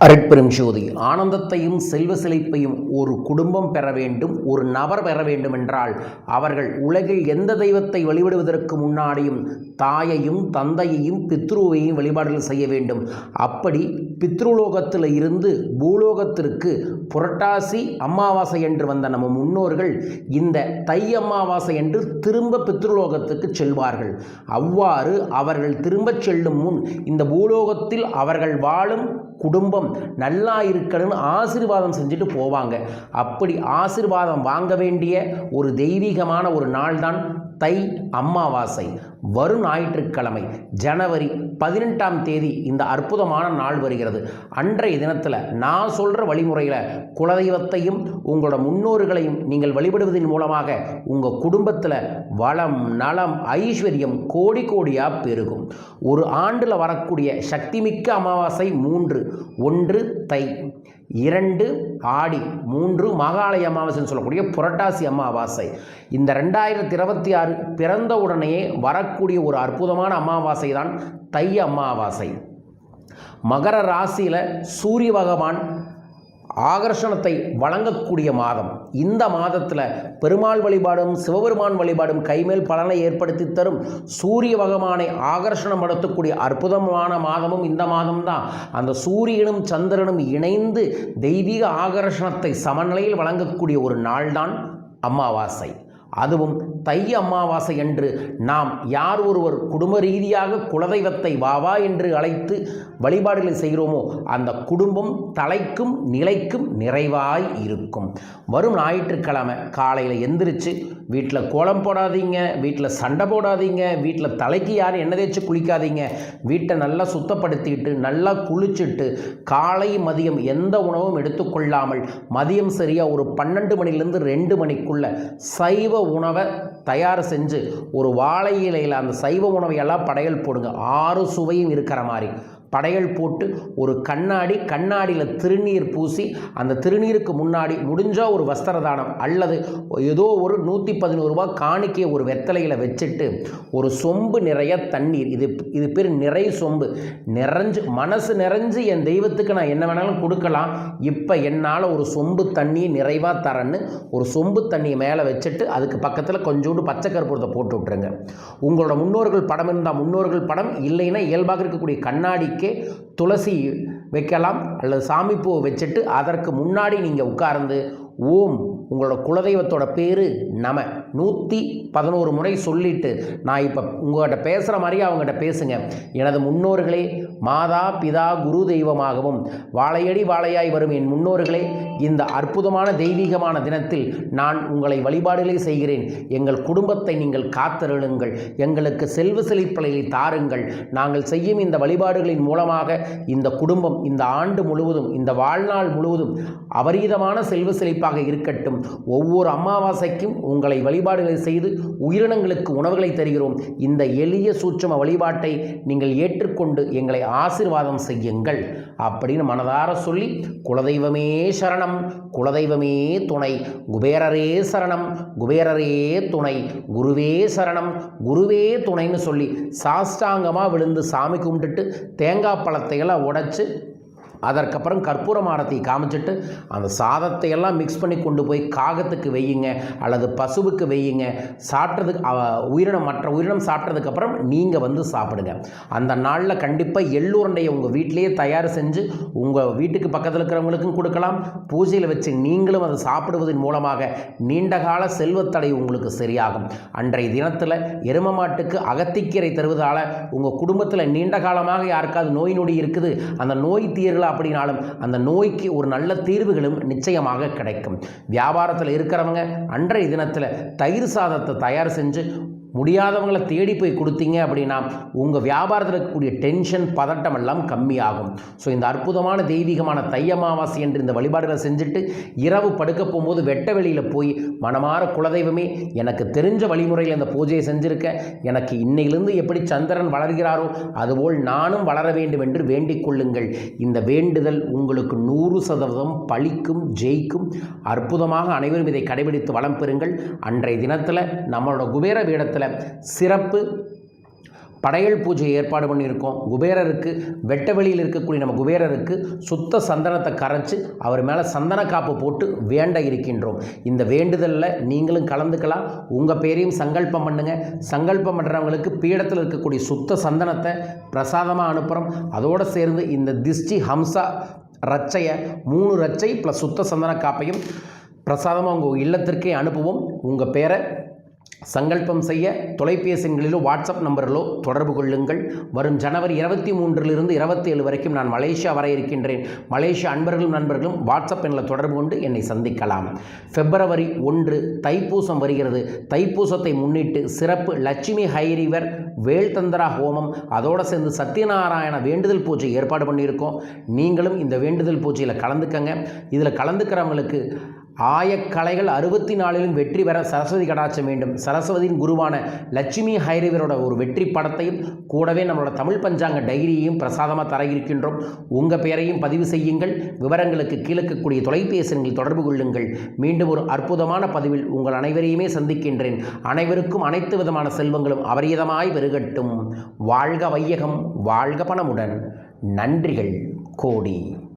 அருட்பெரும் ஜோதி ஆனந்தத்தையும் செல்வ செழிப்பையும் ஒரு குடும்பம் பெற வேண்டும் ஒரு நபர் பெற வேண்டும் என்றால் அவர்கள் உலகில் எந்த தெய்வத்தை வழிபடுவதற்கு முன்னாடியும் தாயையும் தந்தையையும் பித்ருவையும் வழிபாடுகள் செய்ய வேண்டும். அப்படி பித்ருலோகத்தில் இருந்து பூலோகத்திற்கு புரட்டாசி அமாவாசை என்று வந்த நம்ம முன்னோர்கள் இந்த தை அமாவாசை என்று திரும்ப பித்ருலோகத்துக்கு செல்வார்கள். அவ்வாறு அவர்கள் திரும்பச் செல்லும் முன் இந்த பூலோகத்தில் அவர்கள் வாழும் குடும்பம் நல்லா இருக்கணும்னு ஆசீர்வாதம் செஞ்சுட்டு போவாங்க. அப்படி ஆசீர்வாதம் வாங்க வேண்டிய ஒரு தெய்வீகமான ஒரு நாள் தான் தை அமாவாசை. வரும் ஞாயிற்றுக்கிழமை ஜனவரி பதினெட்டாம் தேதி இந்த அற்புதமான நாள் வருகிறது. அன்றைய தினத்தில் நான் சொல்கிற வழிமுறையில் குலதெய்வத்தையும் உங்களோட முன்னோர்களையும் நீங்கள் வழிபடுவதன் மூலமாக உங்கள் குடும்பத்தில் வளம் நலம் ஐஸ்வர்யம் கோடி கோடியாக பெருகும். ஒரு ஆண்டில் வரக்கூடிய சக்திமிக்க அமாவாசை மூன்று ஒன்று தை இரண்டு ஆடி மூன்று மகாலய அமாவாசைன்னு சொல்லக்கூடிய புரட்டாசி அமாவாசை. இந்த ரெண்டாயிரத்தி இருபத்தி ஆறு பிறந்த உடனேயே வரக்கூடிய ஒரு அற்புதமான அமாவாசை தான் தை அமாவாசை. மகர ராசியில் சூரிய பகவான் ஆகர்ஷணத்தை வழங்கக்கூடிய மாதம். இந்த மாதத்தில் பெருமாள் வழிபாடும் சிவபெருமான் வழிபாடும் கைமேல் பலனை ஏற்படுத்தி தரும். சூரிய பகவானை ஆகர்ஷணம் படுத்தக்கூடிய அற்புதமான மாதமும் இந்த மாதம்தான். அந்த சூரியனும் சந்திரனும் இணைந்து தெய்வீக ஆகர்ஷணத்தை சமநிலையில் வழங்கக்கூடிய ஒரு நாள்தான் அமாவாசை. அதுவும் தை அமாவாசை என்று நாம் யார் ஒருவர் குடும்ப ரீதியாக குலதெய்வத்தை வாவா என்று அழைத்து வழிபாடுகளை செய்கிறோமோ அந்த குடும்பம் தலைக்கும் நிலைக்கும் நிறைவாய் இருக்கும். வரும் ஞாயிற்றுக்கிழமை காலையில் எந்திரிச்சு வீட்டில் கோலம் போடாதீங்க வீட்டில் சண்டை போடாதீங்க வீட்டில் தலைக்கு யாரும் எண்ணெய் தேய்ச்சி குளிக்காதீங்க. வீட்டை நல்லா சுத்தப்படுத்திட்டு நல்லா குளிச்சுட்டு காலை மதியம் எந்த உணவும் எடுத்துக்கொள்ளாமல் மதியம் சரியாக ஒரு பன்னெண்டு மணிலேருந்து ரெண்டு மணிக்குள்ள சைவ உணவை தயார் செஞ்சு ஒரு வாழை இலையில் அந்த சைவ உணவை எல்லாம் படையல் போடுங்க. ஆறு சுவையும் இருக்கிற மாதிரி. படையல் போட்டு ஒரு கண்ணாடி கண்ணாடியில் திருநீர் பூசி அந்த திருநீருக்கு முன்னாடி முடிஞ்சால் ஒரு வஸ்திர தானம் அல்லது ஏதோ ஒரு நூற்றி பதினோரு ரூபா காணிக்கையை ஒரு வெத்தலையில் வச்சுட்டு ஒரு சொம்பு நிறைய தண்ணீர். இது இது பேர் நிறை சொம்பு. நிறைஞ்சு மனசு நிறைஞ்சு என் தெய்வத்துக்கு நான் என்ன வேணாலும் கொடுக்கலாம். இப்போ என்னால் ஒரு சொம்பு தண்ணி நிறைவாக தரேன்னு ஒரு சொம்பு தண்ணியை மேலே வச்சுட்டு அதுக்கு பக்கத்தில் கொஞ்சோண்டு பச்சை கற்பூரத்தை போட்டு விட்ருங்க உங்களோட முன்னோர்கள் படம் இருந்தால் முன்னோர்கள் படம். இல்லைன்னா இயல்பாக இருக்கக்கூடிய கண்ணாடி கண்ணாடிக்கே துளசி வைக்கலாம் அல்லது சாமி பூவை வச்சுட்டு அதற்கு முன்னாடி நீங்கள் உட்கார்ந்து ஓம் உங்களோட குலதெய்வத்தோட பேர் நம. நூற்றி பதினோரு முறை சொல்லிட்டு நான் இப்போ உங்கள்கிட்ட பேசுகிற மாதிரியே அவங்ககிட்ட பேசுங்க. எனது முன்னோர்களே மாதா பிதா குரு தெய்வமாகவும் வாழையடி வாழையாய் வரும் என் முன்னோர்களே இந்த அற்புதமான தெய்வீகமான தினத்தில் நான் உங்களை வழிபாடுகளை செய்கிறேன். எங்கள் குடும்பத்தை நீங்கள் காத்தருளுங்கள். எங்களுக்கு செல்வ செழிப்பலையை தாருங்கள். நாங்கள் செய்யும் இந்த வழிபாடுகளின் மூலமாக இந்த குடும்பம் இந்த ஆண்டு முழுவதும் இந்த வாழ்நாள் முழுவதும் அபரீதமான செல்வ செழிப்பாக இருக்கட்டும். ஒவ்வொரு அமாவாசைக்கும் உங்களை வழிபாடுகளை செய்து உயிரினங்களுக்கு உணவுகளை தருகிறோம். இந்த எளிய சூட்சம வழிபாட்டை நீங்கள் ஏற்றுக்கொண்டு எங்களை ஆசீர்வாதம் செய்யுங்கள் அப்படின்னு மனதார சொல்லி குலதெய்வமே சரணம் குலதெய்வமே துணை குபேரரே சரணம் குபேரரே துணை குருவே சரணம் குருவே துணைன்னு சொல்லி சாஷ்டாங்கமாக விழுந்து சாமி கும்பிட்டுட்டு தேங்காய் பழத்தையெல்லாம் உடைச்சு அதற்கப்புறம் கற்பூரம் ஆரத்தி காமிச்சிட்டு அந்த சாதத்தை எல்லாம் மிக்ஸ் பண்ணி கொண்டு போய் காகத்துக்கு வையுங்க அல்லது பசுவுக்கு வையுங்க. சாப்பிட்றதுக்கு அவ- உயிரினம் மற்ற உயிரினம் சாப்பிட்டதுக்கப்புறம் நீங்கள் வந்து சாப்பிடுங்க. அந்த நாளில் கண்டிப்பாக எள்ளுருண்டையை உங்கள் வீட்டிலேயே தயார் செஞ்சு உங்கள் வீட்டுக்கு பக்கத்தில் இருக்கிறவங்களுக்கும் கொடுக்கலாம். பூஜையில் வச்சு நீங்களும் அதை சாப்பிடுவதன் மூலமாக நீண்டகால செல்வத்தடை உங்களுக்கு சரியாகும். அன்றைய தினத்தில் எரும மாட்டுக்கு அகத்திக்கீரை தருவதால் உங்கள் குடும்பத்தில் நீண்ட காலமாக யாருக்காவது நோய் நொடி இருக்குது அந்த நோய் தீரல அப்படின்னாலும் அந்த நோய்க்கு ஒரு நல்ல தீர்வுகளும் நிச்சயமாக கிடைக்கும். வியாபாரத்தில் இருக்கிறவங்க அன்றைய தினத்தில் தயிர் சாதத்தை தயார் செஞ்சு முடியாதவங்களை தேடி போய் கொடுத்தீங்க அப்படின்னா உங்கள் வியாபாரத்தில் இருக்கக்கூடிய டென்ஷன் பதட்டம் எல்லாம் கம்மியாகும். ஸோ இந்த அற்புதமான தெய்வீகமான தை அமாவாசை என்று இந்த வழிபாடுகளை செஞ்சுட்டு இரவு படுக்க போகும்போது வெட்ட வெளியில் போய் மனமாற குலதெய்வமே எனக்கு தெரிஞ்ச வழிமுறையில் இந்த பூஜையை செஞ்சுருக்கேன் எனக்கு இன்னையிலிருந்து எப்படி சந்திரன் வளர்கிறாரோ அதுபோல் நானும் வளர வேண்டும் என்று வேண்டிக் கொள்ளுங்கள். இந்த வேண்டுதல் உங்களுக்கு நூறு சதவீதம் பழிக்கும் ஜெயிக்கும். அற்புதமாக அனைவரும் இதை கடைபிடித்து வளம் பெறுங்கள். அன்றைய தினத்தில் நம்மளோட குபேர பீடத்தில் சிறப்பு படையல் பூஜை ஏற்பாடு பண்ணியிருக்கோம். குபேரருக்கு வெட்ட வெளியில் இருக்கக்கூடிய நம்ம குபேரருக்கு சுத்த சந்தனத்தை கரைச்சி அவர் மேலே சந்தன காப்பு போட்டு வேண்ட இருக்கின்றோம். இந்த வேண்டுதலில் நீங்களும் கலந்துக்கலாம். உங்கள் பேரையும் சங்கல்பம் பண்ணுங்க. சங்கல்பம் பண்ணுறவங்களுக்கு பீடத்தில் இருக்கக்கூடிய சுத்த சந்தனத்தை பிரசாதமாக அனுப்புகிறோம் அதோடு சேர்ந்து இந்த திஷ்டி ஹம்சா ரச்சையை மூணு ரச்சை ப்ளஸ் சுத்த சந்தன காப்பையும் பிரசாதமாக உங்கள் இல்லத்திற்கே அனுப்புவோம். உங்கள் பேரை சங்கல்பம் செய்ய தொலைபேசிகளிலோ வாட்ஸ்அப் நம்பரிலோ தொடர்பு கொள்ளுங்கள். வரும் ஜனவரி இருபத்தி மூன்றிலிருந்து இருபத்தி ஏழு வரைக்கும் நான் மலேசியா வர இருக்கின்றேன். மலேசியா அன்பர்களும் நண்பர்களும் வாட்ஸ்அப் எண்ணில் தொடர்பு கொண்டு என்னை சந்திக்கலாம். பிப்ரவரி ஒன்று தைப்பூசம் வருகிறது. தைப்பூசத்தை முன்னிட்டு சிறப்பு லட்சுமி ஹைரிவர் வேல்தந்திரா ஹோமம் அதோடு சேர்ந்து சத்யநாராயண வேண்டுதல் பூஜை ஏற்பாடு பண்ணியிருக்கோம். நீங்களும் இந்த வேண்டுதல் பூஜையில் கலந்துக்கங்க. இதில் கலந்துக்கிறவங்களுக்கு ஆயக்கலைகள் அறுபத்தி நாலிலும் வெற்றி பெற சரஸ்வதி கடாட்சம் வேண்டும். சரஸ்வதியின் குருவான லட்சுமி ஹைரவரோட ஒரு வெற்றி படத்தையும் கூடவே நம்மளோட தமிழ் பஞ்சாங்க டைரியையும் பிரசாதமாக தர இருக்கின்றோம் உங்கள் பெயரையும் பதிவு செய்யுங்கள். விவரங்களுக்கு கீழக்கக்கூடிய தொலைபேசி தொடர்பு கொள்ளுங்கள். மீண்டும் ஒரு அற்புதமான பதிவில் உங்கள் அனைவரையுமே சந்திக்கின்றேன். அனைவருக்கும் அனைத்து விதமான செல்வங்களும் அபரியதமாய் பெருகட்டும். வாழ்க வையகம் வாழ்க பணமுடன். நன்றிகள் கோடி.